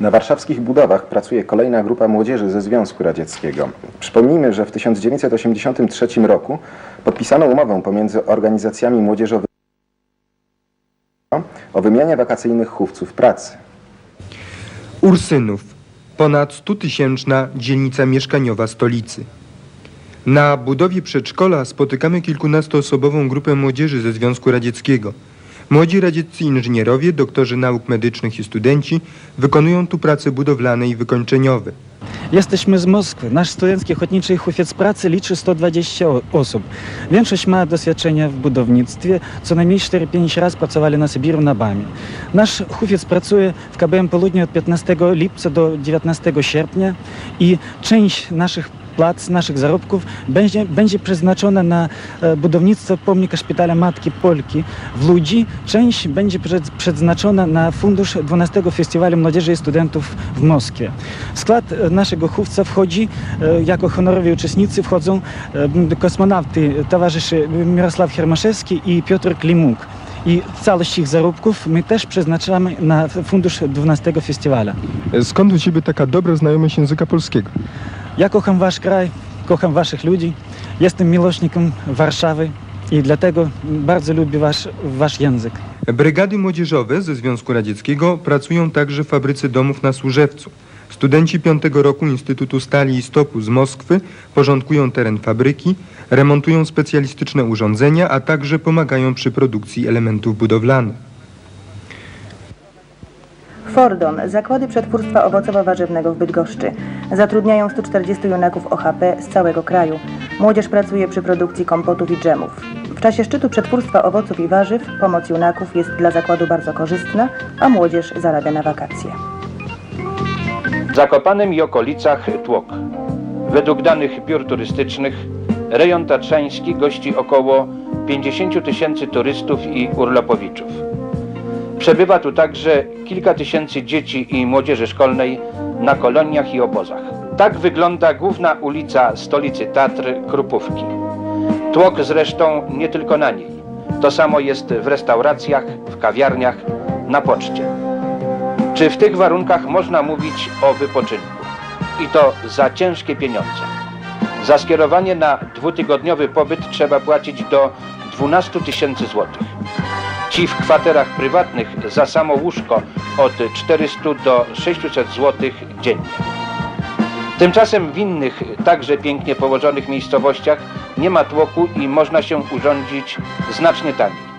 Na warszawskich budowach pracuje kolejna grupa młodzieży ze Związku Radzieckiego. Przypomnijmy, że w 1983 roku podpisano umowę pomiędzy organizacjami młodzieżowymi o wymianie wakacyjnych chówców pracy. Ursynów, ponad 100-tysięczna dzielnica mieszkaniowa stolicy. Na budowie przedszkola spotykamy kilkunastoosobową grupę młodzieży ze Związku Radzieckiego. Młodzi radzieccy inżynierowie, doktorzy nauk medycznych i studenci wykonują tu prace budowlane i wykończeniowe. Jesteśmy z Moskwy. Nasz studencki ochotniczy hufiec pracy liczy 120 o- osób. Większość ma doświadczenia w budownictwie. Co najmniej 4-5 razy pracowali na Sybiru na BAMie. Nasz hufiec pracuje w KBM Południe od 15 lipca do 19 sierpnia i część naszych płac, naszych zarobków będzie, będzie przeznaczona na e, budownictwo pomnika szpitala Matki Polki w Łodzi. Część będzie prze- przeznaczona na fundusz 12 Festiwalu Młodzieży i Studentów w Moskwie. W skład e, naszego chówca wchodzi, e, jako honorowi uczestnicy wchodzą kosmonauty, towarzysze Mirosław Hermaszewski i Piotr Klimuk. I całość ich zarobków my też przeznaczamy na fundusz 12 festiwala. Skąd u Ciebie taka dobra znajomość języka polskiego? Ja kocham wasz kraj, kocham waszych ludzi. Jestem miłośnikiem Warszawy i dlatego bardzo lubię wasz, wasz język. Brygady młodzieżowe ze Związku Radzieckiego pracują także w fabryce domów na Służewcu. Studenci piątego roku Instytutu Stali i Stopu z Moskwy porządkują teren fabryki, remontują specjalistyczne urządzenia, a także pomagają przy produkcji elementów budowlanych. Fordon, zakłady przetwórstwa owocowo-warzywnego w Bydgoszczy. Zatrudniają 140 junaków OHP z całego kraju. Młodzież pracuje przy produkcji kompotów i dżemów. W czasie szczytu przetwórstwa owoców i warzyw pomoc junaków jest dla zakładu bardzo korzystna, a młodzież zarabia na wakacje. W Zakopanem i okolicach tłok. Według danych biur turystycznych rejon tatrzański gości około 50 tysięcy turystów i urlopowiczów. Przebywa tu także kilka tysięcy dzieci i młodzieży szkolnej na koloniach i obozach. Tak wygląda główna ulica stolicy Tatr, Krupówki. Tłok zresztą nie tylko na niej. To samo jest w restauracjach, w kawiarniach, na poczcie. Czy w tych warunkach można mówić o wypoczynku? I to za ciężkie pieniądze. Za skierowanie na dwutygodniowy pobyt trzeba płacić do 12 tysięcy złotych. Ci w kwaterach prywatnych za samo łóżko od 400 do 600 złotych dziennie. Tymczasem w innych, także pięknie położonych miejscowościach nie ma tłoku i można się urządzić znacznie taniej.